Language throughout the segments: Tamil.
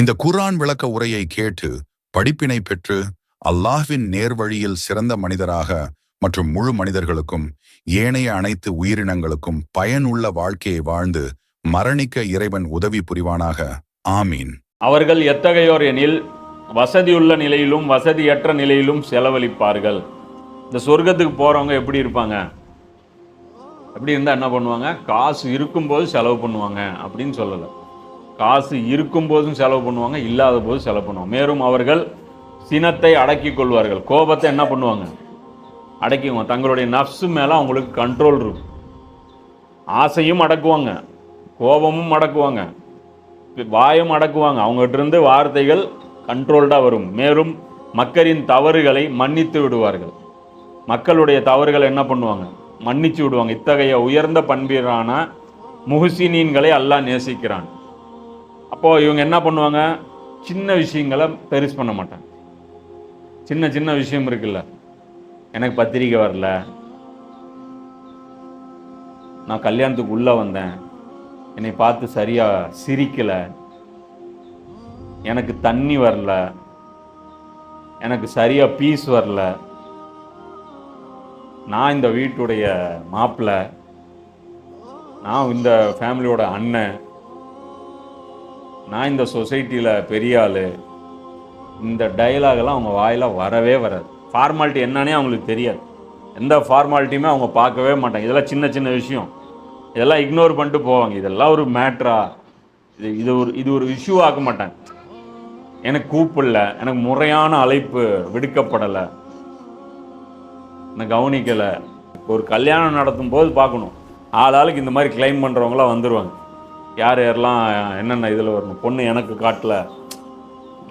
இந்த குர்ஆன் விளக்க உரையை கேட்டு படிப்பினை பெற்று அல்லாஹ்வின் நேர்வழியில் சிறந்த மனிதராக மற்றும் முழு மனிதர்களுக்கும் ஏனைய அனைத்து உயிரினங்களுக்கும் பயனுள்ள வாழ்க்கையை வாழ்ந்து மரணிக்க இறைவன் உதவி புரிவானாக. ஆமீன். அவர்கள் எத்தகையோர் எனில் வசதியுள்ள நிலையிலும் வசதியற்ற நிலையிலும் செலவழிப்பார்கள். இந்த சொர்க்கத்துக்கு போகிறவங்க எப்படி இருப்பாங்க? எப்படி இருந்தால் என்ன பண்ணுவாங்க? காசு இருக்கும்போது செலவு பண்ணுவாங்க அப்படின்னு சொல்லலை. காசு இருக்கும் போதும் செலவு பண்ணுவாங்க இல்லாத போதும் செலவு பண்ணுவாங்க. மேலும் அவர்கள் சினத்தை அடக்கி கொள்வார்கள். கோபத்தை என்ன பண்ணுவாங்க? அடக்கிக்குவாங்க. தங்களுடைய நஃப்ஸு மேலே அவங்களுக்கு கண்ட்ரோல் இருக்கும். ஆசையும் அடக்குவாங்க. கோபமும் அடக்குவாங்க. வாயும் அடக்குவாங்க. அவங்ககிட்ட இருந்து வார்த்தைகள் கண்ட்ரோல்டாக வரும். மேலும் மக்களின் தவறுகளை மன்னித்து விடுவார்கள். மக்களுடைய தவறுகளை என்ன பண்ணுவாங்க? மன்னிச்சு விடுவாங்க. இத்தகைய உயர்ந்த பண்பீரான முஹ்சினீன்களை அல்லாஹ் நேசிக்கிறான். அப்போது இவங்க என்ன பண்ணுவாங்க? சின்ன விஷயங்களை பெருசு பண்ண மாட்டாங்க. சின்ன சின்ன விஷயம் இருக்குல்ல. எனக்கு பத்திரிக்கை வரல. நான் கல்யாணத்துக்கு உள்ளே வந்தேன். என்னை பார்த்து சரியாக சிரிக்கலை. எனக்கு தண்ணி வரல. எனக்கு சரியாக பீஸ் வரல. நான் இந்த வீட்டுடைய மாப்பிள்ளை. நான் இந்த ஃபேமிலியோட அண்ணன். நான் இந்த சொசைட்டியில் பெரிய ஆள். இந்த டயலாகெல்லாம் அவங்க வாயில் வரவே வராது. ஃபார்மாலிட்டி என்னன்னே அவங்களுக்கு தெரியாது. எந்த ஃபார்மாலிட்டியுமே அவங்க பார்க்கவே மாட்டாங்க. இதெல்லாம் சின்ன சின்ன விஷயம். இதெல்லாம் இக்னோர் பண்ணிட்டு போவாங்க. இதெல்லாம் ஒரு மேட்ரா இது இது ஒரு இது ஒரு இஷ்யூ ஆக்க மாட்டாங்க. எனக்கு கூப்பிடல. எனக்கு முறையான அழைப்பு விடுக்கப்படலை. நான் கவனிக்கலை. ஒரு கல்யாணம் நடத்தும் போது பார்க்கணும். ஆள் ஆளுக்கு இந்த மாதிரி கிளைம் பண்ணுறவங்களாம் வந்துடுவாங்க யார் யாரெல்லாம் என்னென்ன இதில் வரணும்? பொண்ணு எனக்கு காட்டல.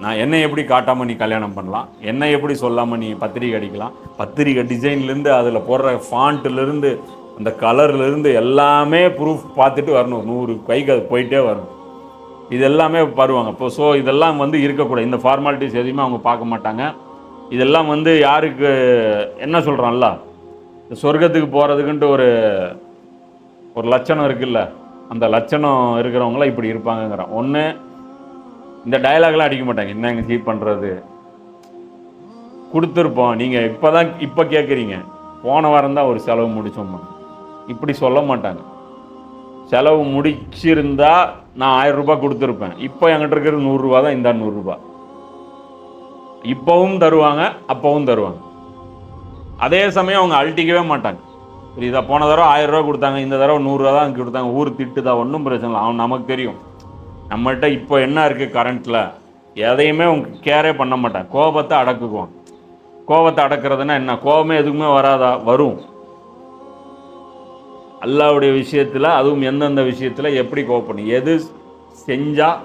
நான் என்னை எப்படி காட்டாமல் நீ கல்யாணம் பண்ணலாம்? என்னை எப்படி சொல்லாமல் நீ பத்திரிக்கை அடிக்கலாம்? பத்திரிக்கை டிசைன்லேருந்து அதில் போடுற ஃபாண்ட்டுலேருந்து அந்த கலர்லேருந்து எல்லாமே ப்ரூஃப் பார்த்துட்டு வரணும். நூறு கைக்கு அது போயிட்டே வரணும். இது எல்லாமே வருவாங்க. இப்போ ஸோ இதெல்லாம் வந்து இருக்கக்கூடாது. இந்த ஃபார்மாலிட்டிஸ் எதையுமே அவங்க பார்க்க மாட்டாங்க. இதெல்லாம் வந்து யாருக்கு என்ன சொல்கிறான்ல இந்த சொர்க்கத்துக்கு போகிறதுக்குன்ட்டு ஒரு ஒரு லட்சணம் இருக்குல்ல? அந்த லட்சணம் இருக்கிறவங்களாம் இப்படி இருப்பாங்கங்கிறான். ஒன்று இந்த டயலாக்லாம் அடிக்க மாட்டாங்க. என்னங்க சீட் பண்ணுறது கொடுத்துருப்போம். நீங்கள் இப்போ தான் இப்போ கேட்குறீங்க போன வாரம் தான் ஒரு செலவு முடிச்சோம்மா இப்படி சொல்ல மாட்டாங்க. செலவு முடிச்சிருந்தா நான் ஆயிரம் ரூபாய் கொடுத்துருப்பேன். இப்போ என்கிட்ட இருக்கிறது நூறுரூவா தான் இந்த நூறுரூபா இப்போவும் தருவாங்க அப்போவும் தருவாங்க. அதே சமயம் அவங்க அழட்டிக்கவே மாட்டாங்க. புரியுதா போன தடவை ஆயிரரூவா கொடுத்தாங்க இந்த தடவை நூறுரூவா தான் கொடுத்தாங்க. ஊர் திட்டு தான் ஒன்றும் பிரச்சனை இல்லை. அவன் நமக்கு தெரியும். நம்மள்கிட்ட இப்போ என்ன இருக்குது கரண்ட்டில் எதையுமே அவங்க கேரே பண்ண மாட்டான். கோபத்தை அடக்குக்குவான். கோபத்தை அடக்கிறதுனா என்ன? கோபமே எதுக்குமே வராதா? வரும். அல்லாவுடைய விஷயத்தில் அதுவும் எந்தெந்த விஷயத்தில் எப்படி கோவப்படும் எது செஞ்சால்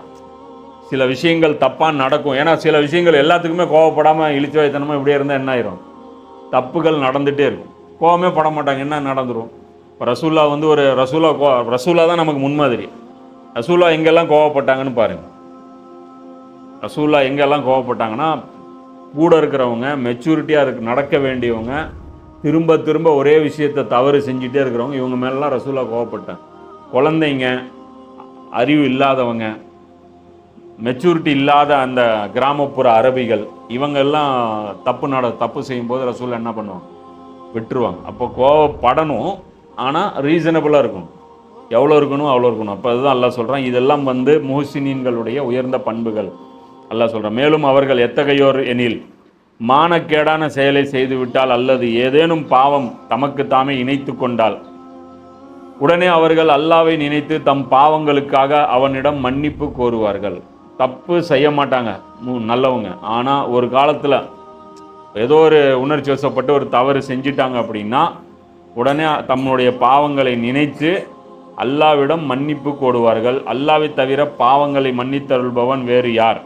சில விஷயங்கள் தப்பாக நடக்கும். ஏன்னா சில விஷயங்கள் எல்லாத்துக்குமே கோவப்படாமல் இழிச்சு வைத்தனமாக இப்படியே இருந்தால் என்ன ஆயிரும்? தப்புகள் நடந்துகிட்டே இருக்கும். கோவமே பட மாட்டாங்க. என்ன நடந்துடும் இப்போ ரசூல்லா வந்து ஒரு ரசூலா கோ ரசூலா தான் நமக்கு முன்மாதிரி. ரசூலா எங்கெல்லாம் கோவப்பட்டாங்கன்னு பாருங்கள் ரசூல்லா எங்கெல்லாம் கோவப்பட்டாங்கன்னா கூட இருக்கிறவங்க மெச்சூரிட்டியாக இருக்கு நடக்க வேண்டியவங்க திரும்ப திரும்ப ஒரே விஷயத்தை தவறு செஞ்சுட்டே இருக்கிறவங்க இவங்க மேலெலாம் ரசூலா கோவப்பட்டாங்க. குழந்தைங்க அறிவு இல்லாதவங்க மெச்சூரிட்டி இல்லாத அந்த கிராமப்புற அரபிகள் இவங்கெல்லாம் தப்பு நட தப்பு செய்யும்போது ரசூலா என்ன பண்ணுவாங்க? விட்டுருவாங்க. அப்போ கோவப்படணும் ஆனால் ரீசனபிளாக இருக்கணும். எவ்வளோ இருக்கணும் அவ்வளோ இருக்கணும். அப்போ அதுதான் அல்லா சொல்கிறான் இதெல்லாம் வந்து முஹ்சினீன்களுடைய உயர்ந்த பண்புகள். அல்லா சொல்கிறான் மேலும் அவர்கள் எத்தகையோர் எனில் மானக்கேடான செயலை செய்துவிட்டால் அல்லது ஏதேனும் பாவம் தமக்கு தாமே இணைத்து கொண்டால் உடனே அவர்கள் அல்லாவை நினைத்து தம் பாவங்களுக்காக அவனிடம் மன்னிப்பு கோருவார்கள். தப்பு செய்ய மாட்டாங்க மு- நல்லவங்க. ஆனால் ஒரு காலத்தில் ஏதோ ஒரு உணர்ச்சி வசப்பட்டு ஒரு தவறு செஞ்சிட்டாங்க அப்படின்னா உடனே தம்முடைய பாவங்களை நினைத்து அல்லாவிடம் மன்னிப்பு கோடுவார்கள். அல்லாவை தவிர பாவங்களை மன்னித்தருள்பவன் வேறு யார்?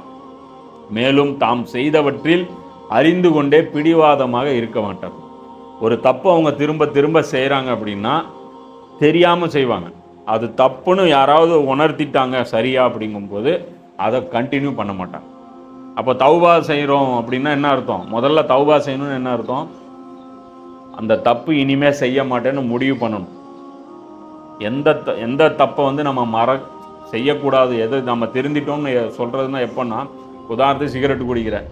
மேலும் தாம் செய்தவற்றில் அறிந்து கொண்டே பிடிவாதமாக இருக்க மாட்டார். ஒரு தப்பு அவங்க திரும்ப திரும்ப செய்கிறாங்க அப்படின்னா தெரியாமல் செய்வாங்க. அது தப்புன்னு யாராவது உணர்த்திட்டாங்க சரியா அப்படிங்கும்போது அதை கண்டினியூ பண்ண மாட்டாங்க. அப்போ தௌபா செய்கிறோம் அப்படின்னா என்ன அர்த்தம்? முதல்ல தௌபா செய்யணும்னு என்ன அர்த்தம்? அந்த தப்பு இனிமேல் செய்ய மாட்டேன்னு முடிவு பண்ணணும். எந்த த- எந்த தப்பை வந்து நம்ம மற செய்யக்கூடாது எது நம்ம திருந்திட்டோம்னு சொல்கிறதுனா எப்போன்னா உதாரணத்துக்கு சிகரெட்டு குடிக்கிற.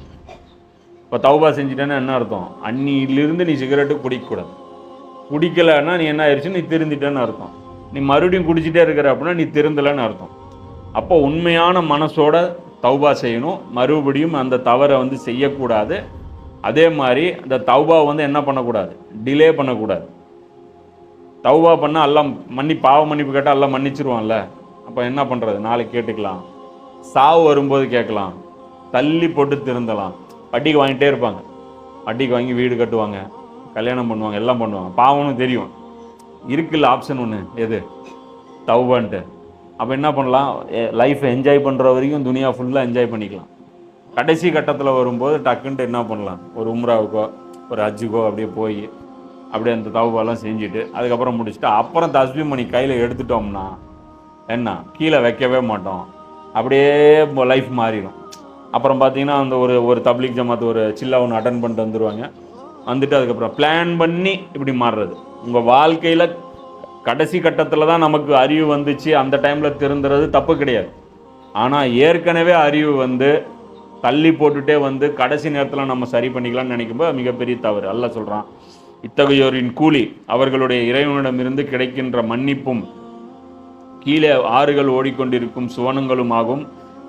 இப்போ தௌபா செஞ்சிட்டேன்னா என்ன அர்த்தம்? அன்னியிலிருந்து நீ சிகரெட்டு குடிக்கக்கூடாது. குடிக்கலைன்னா நீ என்ன ஆயிடுச்சு நீ திருந்திட்டேன்னு அர்த்தம். நீ மறுபடியும் குடிச்சிட்டே இருக்கிற அப்படின்னா நீ திருந்தலைன்னு அர்த்தம். அப்போ உண்மையான மனசோட தௌபா செய்யணும். மறுபடியும் அந்த தவறை வந்து செய்யக்கூடாது. அதே மாதிரி அந்த தௌபா வந்து என்ன பண்ணக்கூடாது? டிலே பண்ணக்கூடாது. தௌபா பண்ணால் எல்லாம் மன்னி பாவ மன்னிப்பு கேட்டால் எல்லாம் மன்னிச்சிருவான்ல. அப்போ என்ன பண்ணுறது நாளைக்கு கேட்டுக்கலாம். சாவு வரும்போது கேட்கலாம். தள்ளி போட்டு திருந்தலாம். வட்டிக்கு வாங்கிட்டே இருப்பாங்க. வட்டிக்கு வாங்கி வீடு கட்டுவாங்க. கல்யாணம் பண்ணுவாங்க. எல்லாம் பண்ணுவாங்க. பாவம்னு தெரியும். இருக்குல்ல ஆப்ஷன் ஒன்று எது? தௌபான்ட்டு. அப்போ என்ன பண்ணலாம்? லைஃப்பை என்ஜாய் பண்ணுற வரைக்கும் துனியா ஃபுல்லாக என்ஜாய் பண்ணிக்கலாம். கடைசி கட்டத்தில் வரும்போது டக்குன்ட்டு என்ன பண்ணலாம்? ஒரு உம்ராவுக்கோ ஒரு அஜுக்கோ அப்படியே போய் அப்படியே அந்த தௌபாலாம் செஞ்சுட்டு அதுக்கப்புறம் முடிச்சுட்டு அப்புறம் தஸ்பி மணி கையில் எடுத்துட்டோம்னா என்ன? கீழே வைக்கவே மாட்டோம். அப்படியே லைஃப் மாறிடும் அப்புறம் பார்த்தீங்கன்னா அந்த ஒரு ஒரு தப்லீக் ஜமாத் ஒரு சில்லா ஒன்று அட்டன் பண்ணிட்டு வந்துடுவாங்க வந்துட்டு அதுக்கப்புறம் பிளான் பண்ணி இப்படி மாறுறது. உங்கள் வாழ்க்கையில் கடைசி கட்டத்தில் தான் நமக்கு அறிவு வந்துச்சு. அந்த டைமில் திருந்துறது தப்பு கிடையாது. ஆனால் ஏற்கனவே அறிவு வந்து தள்ளி போட்டுட்டே வந்து கடைசி நேரத்தில் நம்ம சரி பண்ணிக்கலாம்னு நினைக்கும்போது மிகப்பெரிய தவறு. அல்ல சொல்கிறான் இத்தகையோரின் கூலி அவர்களுடைய இறைவனிடமிருந்து கிடைக்கின்ற மன்னிப்பும் கீழே ஆறுகள் ஓடிக்கொண்டிருக்கும் சுவனங்களுமாகும்.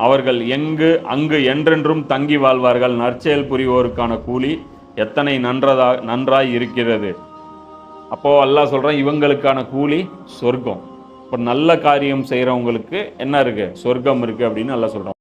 அவர்கள் எங்கு அங்கு என்றென்றும் தங்கி வாழ்வார்கள். நற்செயல் புரிவோருக்கான கூலி எத்தனை நன்றதா நன்றாய் இருக்கிறது? அப்போது அல்லாஹ் சொல்றான் இவங்களுக்கான கூலி சொர்க்கம். இப்போ நல்ல காரியம் செய்கிறவங்களுக்கு என்ன இருக்குது சொர்க்கம் இருக்குது அப்படின்னு நல்லா சொல்கிறோம்